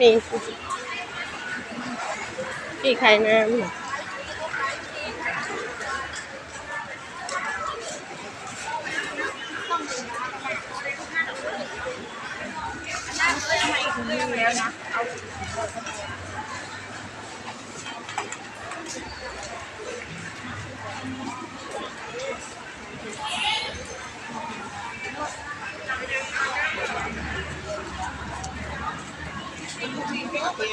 นี่พี่ไข่น้ำน่ะค นี่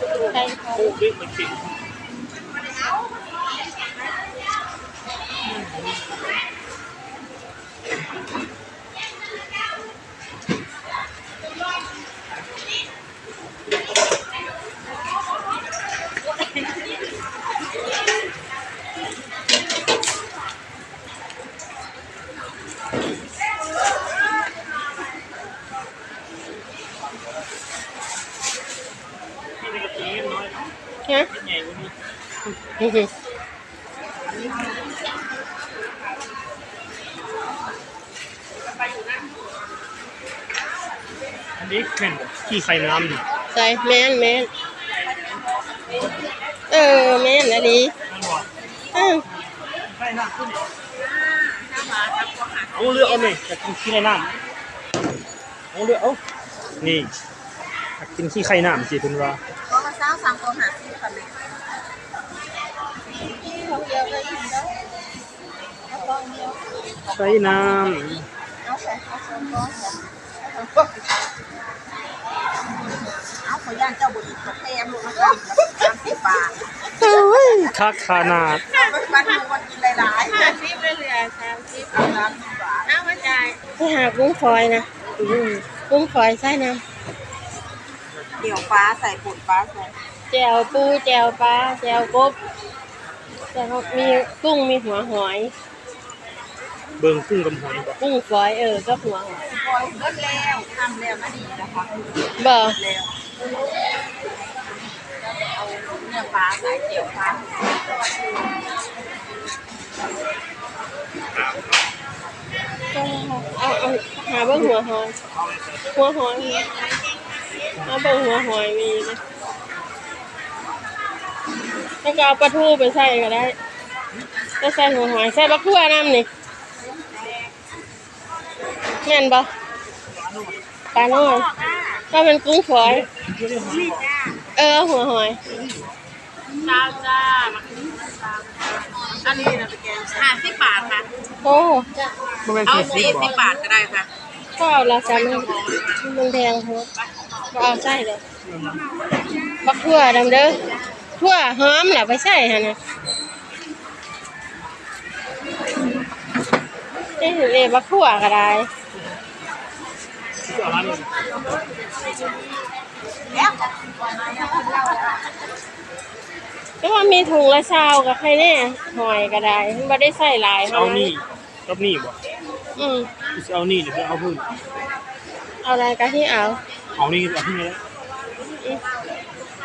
คือทำไข่เขาคู่ด้วยมันติด ที่ในกระปุกนี้น้อยเนาะ ฮะ ไม่ใหญ่กว่านี้ นี่สิอันนี้แม่นบ่ขี้ไข่น้ำดิใส่แมนแมนเออแมนอะดีมันบอกเออไข่น้ำขึ้นเอาเรือเอาเลยอยากกินขี้ไข่น้ำเอาเรือเอานี่อยากกินขี้ไข่น้ำสิคุณว่าก็มาเช้าสามตัวหาซื้อกัน เอากองเดียวไข่น้เอาใส่เอาสองกองค่ะเอาขอย่างเจ้าบุญกาแฟลูกนะครับสามสิบบาทเอ้ยำคักขนาดวันหนึ่งวันกินหลายๆห้าสิบเลยเหลือสามสิบสามสิบบาทเอามาจ่ายไปหากุ้งฝอยนะกุ้งฝอยใส่น้เดี๋ยวปลาใส่ปุ๋ยปลาใส่ำแจวปูแจวปลาแจวกบแจวมีกุ้งมีหัวหอย เบิ่งกุ้งกับหอยบ่กุ้งฝอยเออก็หัวหอยปล่อยเบิดแล้วทำแล้วนะดีนะคะบ่แล้วเอาเนื้อปลาใส่เจียวปลาเอาเอาหาเบิ่งหัวหอยหัวหอยมีเอาเบิ่งหัวหอยมีนะแล้วก็เอาปลาทูไปใส่ก็ได้ก็ใส่หัวหอยใส่บักทั่วน้ำนี่ แม่นบ่ปลาน้อยก็เป็นกุ้งฝอย เออหัวหอยจ้าจ้ามาอันนี้นะเป็นแกงห้าสิบบาทค่ะ โอ้บ่แม่นเอาสี่สี่สิบบ่สิบบาทก็ได้ค่ะ ก็เอาละจ้ะมันมันแพงโหดบ่เอาใส่เลยบักทั่วดำเด้อทั่วหอมแหละไปใส่หั่นน่ะนี่เลยบักทั่วก็ได้ เอาร้านนี้ แล้ว ก็ว่ามีถุงละชาวกับใครแน่หอยก็ได้มันบ่ได้ใส่หลายเอานี่กับนี่บ่อืมสิเอานี่หรือเอาพื้นเอาอะไรก็ที่เอา เอานี่เอาที่นี่แล้ว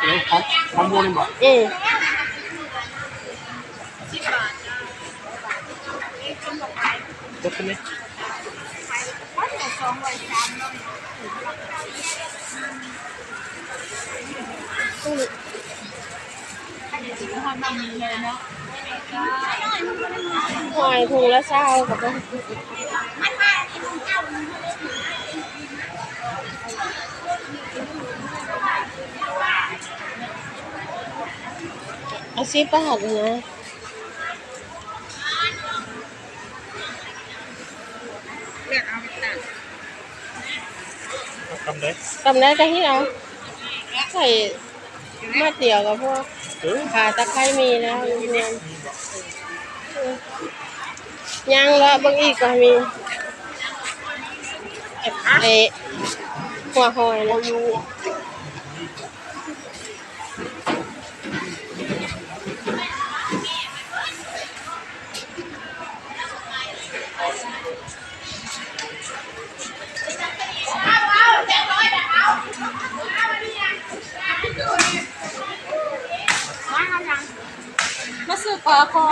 เดี๋ยวพร้อมพร้อมโบนี่บ่อืมยกขึ้นไหมหอยถุงละชากับบ่เอาสิบบาทเลยนะ เรียกเอาไปตัด ทำได้กำได้ก็ที่เอาใส่มาเดียวกับพวกเออขาตะไคร้มีแล้วเนียนยังละบางอีกก็มีเอ๊ะเอ๊ะหัวหอยนะ Ờ, Hoa thưa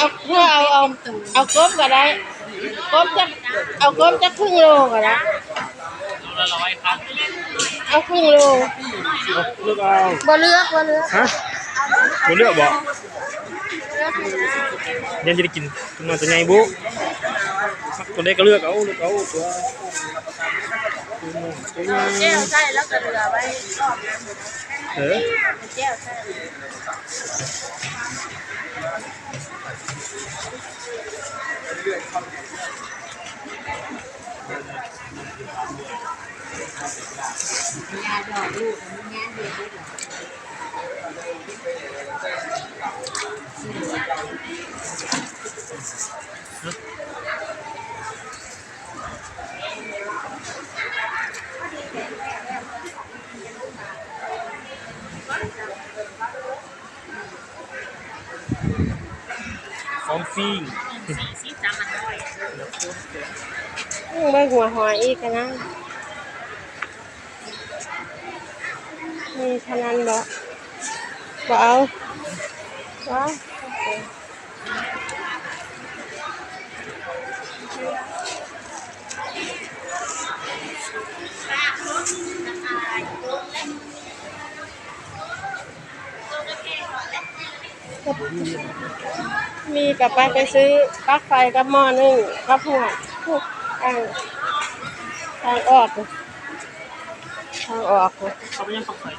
Ông, ông, ao ông, ao cốm cả đấy Cốm chắc, ông, cốm chắc thương lô cả đó. Ông, thương lô. Bỏ lước, bỏ lước Hả? Bỏ lước bỏ. Nhân jadi kin, cuma tanya ibu. Kau dah keluar kau, kau. รึ่งโลก็ได้ ละร้อยครับ เอาครึ่งโล เลือกเอา บ่เลือกบ่เลือก ฮะบ่เลือกบ่เดี๋ยวจะได้กินกินมาตัวใหญ่บุมักตัวเล็กก็เลือกเอาเลือกเอาตัวตัวใหญ่ แก้วใส่แล้วก็เหลือไว้ เออ แก้ว ใส่ฟองฟิงสีจำมันน้อยอืมใบหัวหอยอีกนะมีขนาดบ่บ่เอาบ่เอาโอเค มีกับไปไปซื้อปลั๊กไฟกับหม้อนึ่งกับหัวพวกทางทางออกทางออกเขาไปยังปักใส่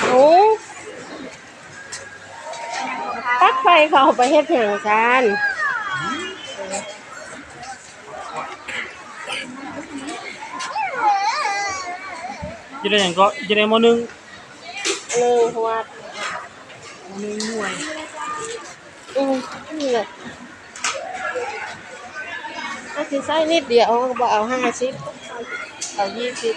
โอ้ปลั๊กไฟเขาไปเฮ็ดหยังกันจะได้อย่างก็จะได้หมอหนึ่งหนึ่งหัวห ไม่ง่วยอืมนี่แหละถ้าสิใส่นิดเดียวก็เอาห้าสิบเอายี่สิบ